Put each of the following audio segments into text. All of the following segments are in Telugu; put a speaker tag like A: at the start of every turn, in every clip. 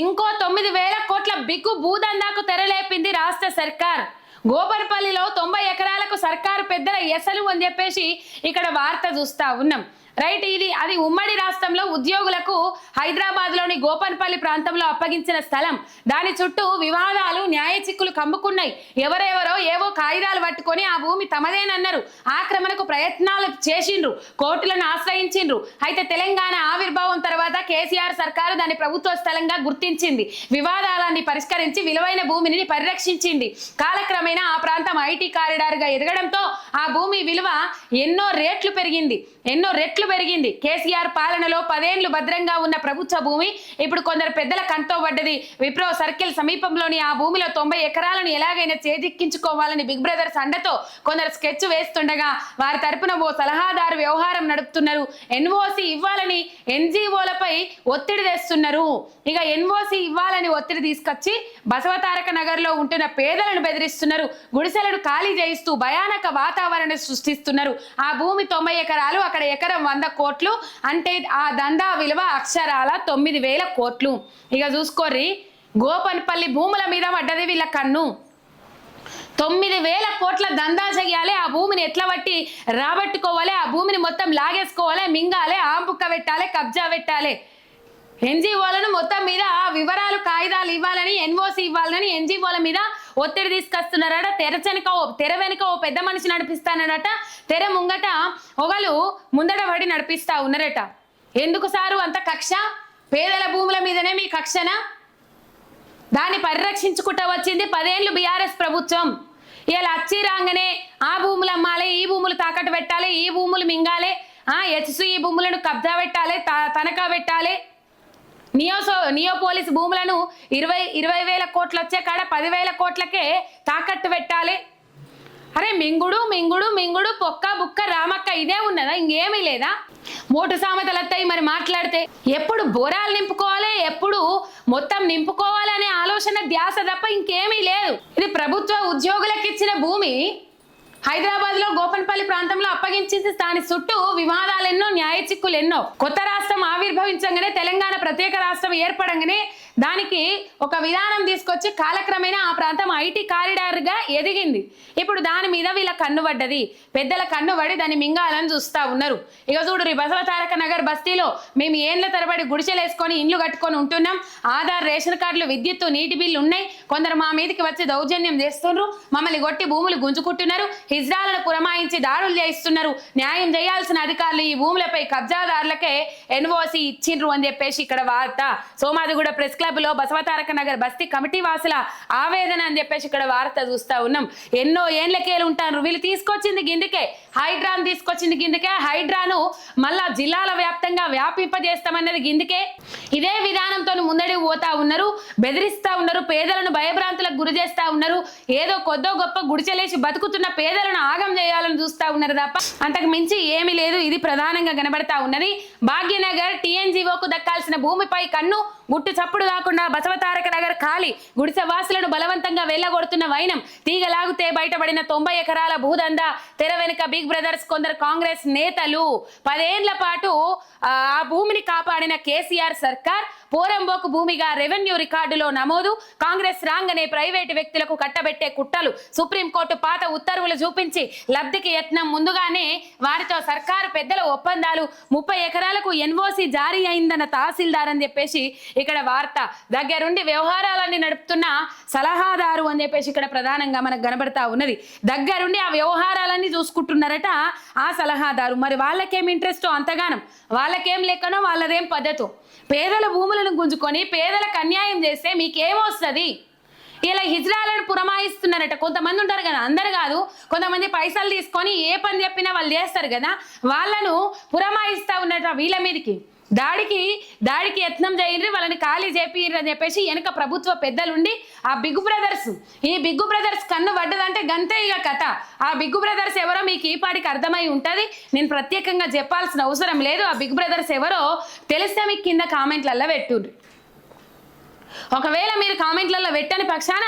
A: ఇంకో తొమ్మిది వేల కోట్ల బిగ్గు భూదందాకు తెరలేపింది రాష్ట్ర సర్కార్. గోపర్పల్లిలో తొంభై ఎకరాలకు సర్కారు పెద్దల ఎసలు అని చెప్పేసి ఇక్కడ వార్త చూస్తా ఉన్నాం. రైట్ ఇది అది ఉమ్మడి రాష్ట్రంలో ఉద్యోగులకు హైదరాబాద్లోని గోపన్పల్లి ప్రాంతంలో అప్పగించిన స్థలం. దాని చుట్టూ వివాదాలు న్యాయ చిక్కులు కమ్ముకున్నాయి. ఎవరెవరో ఏవో కాగితాలు పట్టుకొని ఆ భూమి తమదేనన్నారు. ఆక్రమణకు ప్రయత్నాలు చేసిండ్రు. కోర్టులను ఆశ్రయించిండ్రు. అయితే తెలంగాణ ఆవిర్భావం తర్వాత కేసీఆర్ సర్కారు దాన్ని ప్రభుత్వ స్థలంగా గుర్తించింది. వివాదాలన్నీ పరిష్కరించి విలువైన భూమిని పరిరక్షించింది. కాలక్రమేణా ఆ ప్రాంతం ఐటీ కారిడార్గా ఎదగడంతో ఆ భూమి విలువ ఎన్నో రేట్లు పెరిగింది. ఎన్నో రెట్లు పెరిగింది. కేసీఆర్ పాలనలో పదేళ్ళు భద్రంగా ఉన్న ప్రభుత్వ భూమి ఇప్పుడు కొందరు పెద్దల కంతో పడ్డది. విప్రో సర్కిల్ సమీపంలోని ఆ భూమిలో తొంభై ఎకరాలను ఎలాగైనా చేజిక్కించుకోవాలని బిగ్ బ్రదర్ అండతో కొందరు స్కెచ్ వేస్తుండగా వారి తరపున ఓ సలహాదారు వ్యవహారం నడుపుతున్నారు. ఎన్ఓసి ఇవ్వాలని ఎన్జిఓలపై ఒత్తిడి తెస్తున్నారు. ఇక ఎన్ఓసి ఇవ్వాలని ఒత్తిడి తీసుకొచ్చి బసవతారక నగర్లో ఉంటున్న పేదలను బెదిరిస్తున్నారు. గుడిసెలను ఖాళీ చేయిస్తూ భయానక వాతావరణం సృష్టిస్తున్నారు. ఆ భూమి తొంభై ఎకరాలు అక్కడ ఎకరం వంద కోట్లు అంటే ఆ దందా విలువ అక్షరాల తొమ్మిది వేల కోట్లు. ఇక చూసుకోర్రి గోపన్పల్లి భూముల మీద పడ్డది వీళ్ళ కన్ను. తొమ్మిది వేల కోట్ల దందా చెయ్యాలి ఆ భూమిని ఎట్లా బట్టి రాబట్టుకోవాలి ఆ భూమిని మొత్తం లాగేసుకోవాలి మింగాలి ఆంపుక్క పెట్టాలి కబ్జా పెట్టాలి. ఎన్జిఓలను మొత్తం మీద వివరాలు కాగితాలు ఇవ్వాలని ఎన్ఓసి ఇవ్వాలని ఎన్జిఓల మీద ఒత్తిడి తీసుకొస్తున్నారట. తెర వెనుక ఓ తెర వెనుక ఓ పెద్ద మనిషి నడిపిస్తానడట తెర ముంగట ఒకళ్ళు ముందట పడి నడిపిస్తా ఉన్నారట. ఎందుకు సారు? అంత కక్ష? పేదల భూముల మీదనే మీ కక్షనా? దాన్ని పరిరక్షించుకుంటూ వచ్చింది పదేళ్ళు బీఆర్ఎస్ ప్రభుత్వం. ఇలా అచ్చి రాగానే ఆ భూములు అమ్మాలి ఈ భూములు తాకట్టు పెట్టాలి ఈ భూములు మింగాలి. ఆ హెచ్సి ఈ భూములను కబ్జా పెట్టాలి త- తనఖా పెట్టాలి. నియోసో నియోపోలిస్ భూములను ఇరవై ఇరవై వేల కోట్లు వచ్చే కాడ పదివేల కోట్లకే తాకట్టు పెట్టాలి. అరే మింగుడు మింగుడు మింగుడు పొక్క బుక్క రామక్క ఇదే ఉన్నదా? ఇంకేమీ లేదా? మోటు సామెతలు వస్తాయి మరి మాట్లాడితే. ఎప్పుడు బోరాలు నింపుకోవాలి ఎప్పుడు మొత్తం నింపుకోవాలనే ఆలోచన ధ్యాస తప్ప ఇంకేమీ లేదు. ఇది ప్రభుత్వ ఉద్యోగులకు ఇచ్చిన భూమి. హైదరాబాద్లో గోపన్పల్లి ప్రాంతంలో అప్పగించేసి దాని చుట్టూ వివాదాలు ఎన్నో న్యాయ చిక్కులు ఎన్నో కొత్త రాష్ట్రం ఆవిర్భవించగానే తెలంగాణ ప్రత్యేక రాష్ట్రం ఏర్పడంగానే దానికి ఒక విధానం తీసుకొచ్చి కాలక్రమేణా ఆ ప్రాంతం ఐటీ కారిడార్గా ఎదిగింది. ఇప్పుడు దాని మీద వీళ్ళ కన్ను పడ్డది. పెద్దల కన్ను పడి దాన్ని మింగాలని చూస్తా ఉన్నారు. ఇక చూడు రీ బసవతారక నగర్ బస్తీలో మేము ఏండ్ల తరబడి గుడిసెలేసుకొని ఇండ్లు కట్టుకొని ఉంటున్నాం. ఆధార్ రేషన్ కార్డులు విద్యుత్తు నీటి బిల్లు ఉన్నాయి. కొందరు మా మీదకి వచ్చి దౌర్జన్యం చేస్తున్నారు. మమ్మల్ని కొట్టి భూములు గుంజుకుంటున్నారు. హిజ్రాలను పురమాయించి దాడులు చేయిస్తున్నారు. న్యాయం చేయాల్సిన అధికారులు ఈ భూములపై కబ్జాదారులకే ఎన్ఓసి ఇచ్చిండ్రు అని చెప్పేసి ఇక్కడ వార్త. సోమాదిగూడ ప్రెస్ క్లబ్ లో బసవతారక నగర్ బస్తీ కమిటీ వాసుల ఆవేదన అని చెప్పేసి ఇక్కడ వార్త చూస్తా ఉన్నాం. ఎన్నో ఏండ్లకేలు ఉంటారు వీళ్ళు తీసుకొచ్చింది గిందికే. హైడ్రాను తీసుకొచ్చింది గిందుకే. హైడ్రాను మళ్ళా జిల్లాల వ్యాప్తంగా వ్యాపింపజేస్తామన్నది గిందుకే. ఇదే విధానంతో ముందడికి పోతా ఉన్నారు బెదిరిస్తా ఉన్నారు పేదలను భయభ్రాంతులకు గురి చేస్తా ఉన్నారు ఏదో కొద్దో గొప్ప గుడిచెలేసి బతుకుతున్న పేదలను ఆగం చేయాలని చూస్తా ఉన్నారు తప్ప అంతకు మించి ఏమీ లేదు ఇది ప్రధానంగా కనబడతా ఉన్నది. భాగ్యనగర్ టీఎన్జీఓకు దక్కాల్సిన భూమిపై కన్ను గుట్టు చప్పుడు కాకుండా బసవతారక నగర్ ఖాళీ గుడిసె వాసులను బలవంతంగా వెళ్ళగొడుతున్న వైనం తీగలాగితే బయటపడిన తొంభై ఎకరాల భూదందా తెర వెనుక బిగ్ బ్రదర్స్ కొందరు కాంగ్రెస్ నేతలు. పదేండ్ల పాటు ఆ భూమిని కాపాడిన కేసీఆర్ సర్కార్ పోరంబోకు భూమిగా రెవెన్యూ రికార్డులో నమోదు. కాంగ్రెస్ రాంగనే ప్రైవేటు వ్యక్తులకు కట్టబెట్టే కుట్రలు సుప్రీంకోర్టు పాత ఉత్తర్వులు చూపించి లబ్ధికి యత్నం. ముందుగానే వారితో సర్కారు పెద్దల ఒప్పందాలు. ముప్పై ఎకరాలకు ఎన్ఓసి జారీ అయిందన్న తహసీల్దార్ అని చెప్పేసి ఇక్కడ వార్త. దగ్గరుండి వ్యవహారాలన్నీ నడుపుతున్న సలహాదారు అని చెప్పేసి ఇక్కడ ప్రధానంగా మనకు కనబడతా ఉన్నది. దగ్గరుండి ఆ వ్యవహారాలన్నీ ఉన్నారట ఆ సలహాదారు. మరి వాళ్ళకేం ఇంట్రెస్టో అంతగానం? వాళ్ళకేం లెక్కనో వాళ్ళదేం పద్ధతో? పేదల భూములను గుంజుకొని పేదలకు అన్యాయం చేస్తే మీకేమొస్తుంది ఇలా హిజ్రాలను పురమాయిస్తున్నారట. కొంతమంది ఉంటారు కదా అందరు కాదు కొంతమంది పైసలు తీసుకొని ఏ పని చెప్పినా వాళ్ళు చేస్తారు కదా వాళ్ళను పురమాయిస్తా ఉన్నట వీళ్ళ మీదకి? దాడికి దాడికి యత్నం చేయండి వాళ్ళని ఖాళీ చేపియ్యండి అని చెప్పేసి వెనక ప్రభుత్వ పెద్దలుండి ఆ బిగ్ బ్రదర్స్ ఈ బిగ్గు బ్రదర్స్ కన్ను పడ్డదంటే గంతే ఇక కథ. ఆ బిగ్గు బ్రదర్స్ ఎవరో మీకు ఈ పాటికి అర్థమై ఉంటుంది. నేను ప్రత్యేకంగా చెప్పాల్సిన అవసరం లేదు. ఆ బిగ్ బ్రదర్స్ ఎవరో తెలిస్తే మీకు కింద కామెంట్లలో పెట్టుండ్రి. ఒకవేళ మీరు కామెంట్లలో పెట్టని పక్షాన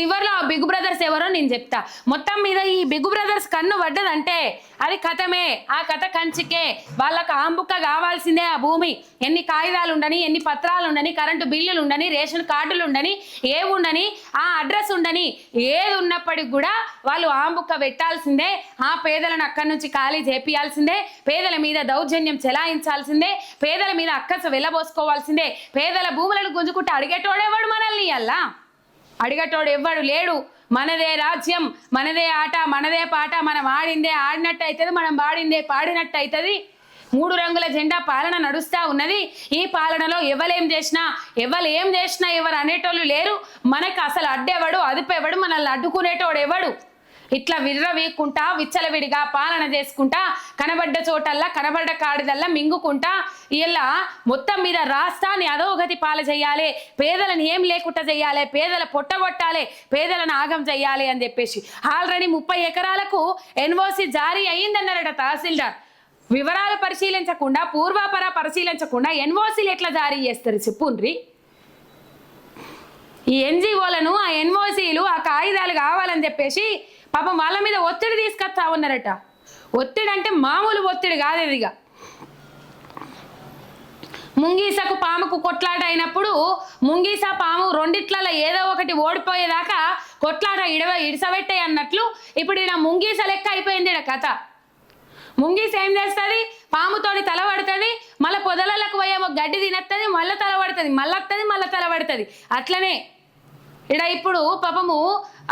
A: చివర్లో ఆ బిగ్ బ్రదర్స్ ఎవరో నేను చెప్తా. మొత్తం మీద ఈ బిగ్ బ్రదర్స్ కన్ను పడ్డదంటే అది కథమే. ఆ కథ కంచికే. వాళ్ళకు ఆంబుక్క కావాల్సిందే ఆ భూమి. ఎన్ని కాగితాలు ఉండని ఎన్ని పత్రాలు ఉండని కరెంటు బిల్లులు ఉండని రేషన్ కార్డులు ఉండని ఏ ఉండని ఆ అడ్రస్ ఉండని ఏది ఉన్నప్పటికి కూడా వాళ్ళు ఆంబుక్క పెట్టాల్సిందే. ఆ పేదలను అక్కడి నుంచి ఖాళీ చేపియాల్సిందే. పేదల మీద దౌర్జన్యం చెలాయించాల్సిందే. పేదల మీద అక్కస వెళ్ళబోసుకోవాల్సిందే పేదల భూములను గుంజుకుంటే అడిగేటోడేవాడు మనల్ని అల్లా? అడిగటోడు ఎవ్వడు లేడు. మనదే రాజ్యం మనదే ఆట మనదే పాట మనం ఆడిందే ఆడినట్టు అవుతుంది మనం పాడిందే పాడినట్టు అవుతుంది మూడు రంగుల జెండా పాలన నడుస్తూ ఉన్నది. ఈ పాలనలో ఎవరేం చేసినా ఎవరు ఏం చేసినా ఎవరు అనేటోళ్ళు లేరు. మనకు అసలు అడ్డెవడు అదుపెవడు మనల్ని అడ్డుకునేటోడు ఎవడు ఇట్లా విర్రవీక్కుంటా విచ్చలవిడిగా పాలన చేసుకుంటా కనబడ్డ చోటల్లా కనబడ్డ కాడిదల్లా మింగుకుంటా ఇలా మొత్తం మీద రాష్ట్రాన్ని అధోగతి పాల చేయాలి పేదలను ఏం లేకుండా చేయాలి పేదల పొట్టగొట్టాలి పేదలను ఆగం చేయాలి అని చెప్పేసి. ఆల్రెడీ ముప్పై ఎకరాలకు ఎన్ఓసి జారీ అయ్యిందన్నారట తహసీల్దార్. వివరాలు పరిశీలించకుండా పూర్వాపర పరిశీలించకుండా ఎన్ఓసీలు ఎట్లా జారీ చేస్తారు చెప్పుండ్రి? ఈ ఎన్జిఓలను ఆ ఎన్ఓసీలు ఆ కాగితాలు కావాలని చెప్పేసి పాపం వాళ్ళ మీద ఒత్తిడి తీసుకొస్తా ఉన్నారట. ఒత్తిడి అంటే మామూలు ఒత్తిడి కాదు ఇదిగా ముంగీసకు పాముకు కొట్లాట అయినప్పుడు ముంగీస పాము రెండిట్లలో ఏదో ఒకటి ఓడిపోయేదాకా కొట్లాట ఇడవ ఇడిసబెట్టే అన్నట్లు ఇప్పుడు ఈయన ముంగీస లెక్క అయిపోయింది కథ. ముంగీస ఏం చేస్తుంది? పాముతోని తల పడుతుంది మళ్ళీ పొదలకు పోయే ఒక గడ్డి తినేస్తుంది మళ్ళీ తల పడుతుంది మళ్ళీ వస్తుంది మళ్ళీ తల పడుతుంది. అట్లనే ఇక్కడ ఇప్పుడు పాపము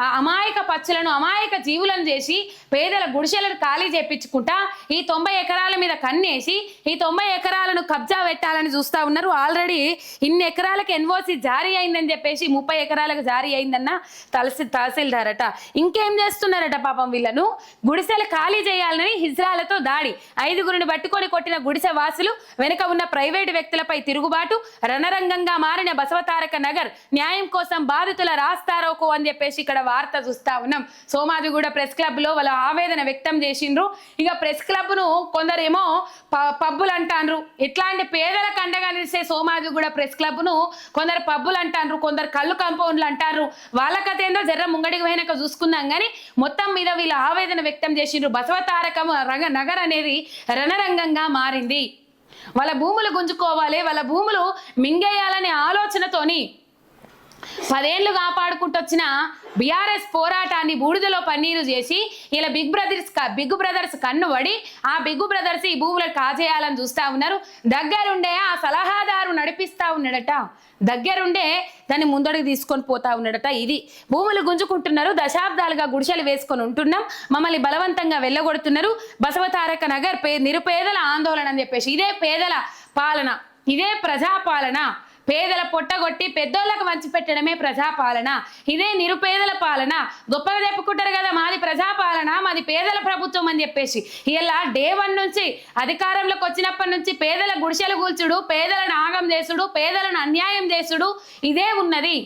A: ఆ అమాయక పచ్చులను అమాయక జీవులను చేసి పేదల గుడిసెలను ఖాళీ చేపించుకుంటా ఈ తొంభై ఎకరాల మీద కన్నేసి ఈ తొంభై ఎకరాలను కబ్జా పెట్టాలని చూస్తా ఉన్నారు. ఆల్రెడీ ఇన్ని ఎకరాలకు ఎన్ఓసి జారీ అయిందని చెప్పేసి ముప్పై ఎకరాలకు జారీ అయిందన్న తలసి తహసీల్దారట. ఇంకేం చేస్తున్నారట పాపం వీళ్ళను? గుడిసెలు ఖాళీ చేయాలని హిజ్రాలతో దాడి. ఐదుగురిని పట్టుకొని కొట్టిన గుడిసె వాసులు వెనుక ఉన్న ప్రైవేటు వ్యక్తులపై తిరుగుబాటు రణరంగంగా మారిన బసవతారక నగర్ న్యాయం కోసం బాధితుల రాస్తారోకో అని చెప్పేసి ఇక్కడ వార్త చూస్తా ఉన్నాం. సోమాజిగూడ ప్రెస్ క్లబ్లో వాళ్ళ ఆవేదన వ్యక్తం చేసిండ్రు. ఇక ప్రెస్ క్లబ్ను కొందరేమో పబ్బులు అంటాండ్రు ఇట్లాంటి పేదలకు అండగా నిలిచే సోమాజిగూడ ప్రెస్ క్లబ్ను కొందరు పబ్బులు అంటాండ్రు కొందరు కళ్ళు కంపౌండ్లు అంటారు వాళ్ళ కథ ఏందో జర్ర ముంగడికి పోయినాక చూసుకుందాం కానీ మొత్తం మీద వీళ్ళ ఆవేదన వ్యక్తం చేసిండ్రు. బసవతారకం రంగ నగర్ అనేది రణరంగంగా మారింది. వాళ్ళ భూములు గుంజుకోవాలి వాళ్ళ భూములు మింగేయాలనే ఆలోచనతోని పదేళ్ళు కాపాడుకుంటూ వచ్చిన బీఆర్ఎస్ పోరాటాన్ని బూడిదలో పన్నీరు చేసి ఇలా బిగ్ బ్రదర్స్ బిగ్ బ్రదర్స్ కన్ను పడి ఆ బిగ్ బ్రదర్స్ ఈ భూములను కాజేయాలని చూస్తా ఉన్నారు. దగ్గరుండే ఆ సలహాదారు నడిపిస్తా ఉన్నాడట. దగ్గరుండే దాన్ని ముందడుగు తీసుకొని పోతా ఉన్నాడట ఇది. భూములు గుంజుకుంటున్నారు దశాబ్దాలుగా గుడిసెలు వేసుకొని ఉంటున్నాం మమ్మల్ని బలవంతంగా వెళ్ళగొడుతున్నారు. బసవతారక నగర్ పే నిరుపేదల ఆందోళన అని చెప్పేసి ఇదే పేదల పాలన ఇదే ప్రజాపాలన. పేదల పొట్టగొట్టి పెద్దోళ్ళకు వంచి పెట్టడమే ప్రజాపాలన. ఇదే నిరుపేదల పాలన. గొప్పగా చెప్పుకుంటారు కదా మాది ప్రజాపాలన మాది పేదల ప్రభుత్వం అని చెప్పేసి. ఇలా డే వన్ నుంచి అధికారంలోకి వచ్చినప్పటి నుంచి పేదల గుడిసెలు కూల్చుడు పేదలను ఆగం చేసుడు పేదలను అన్యాయం చేసుడు ఇదే ఉన్నది.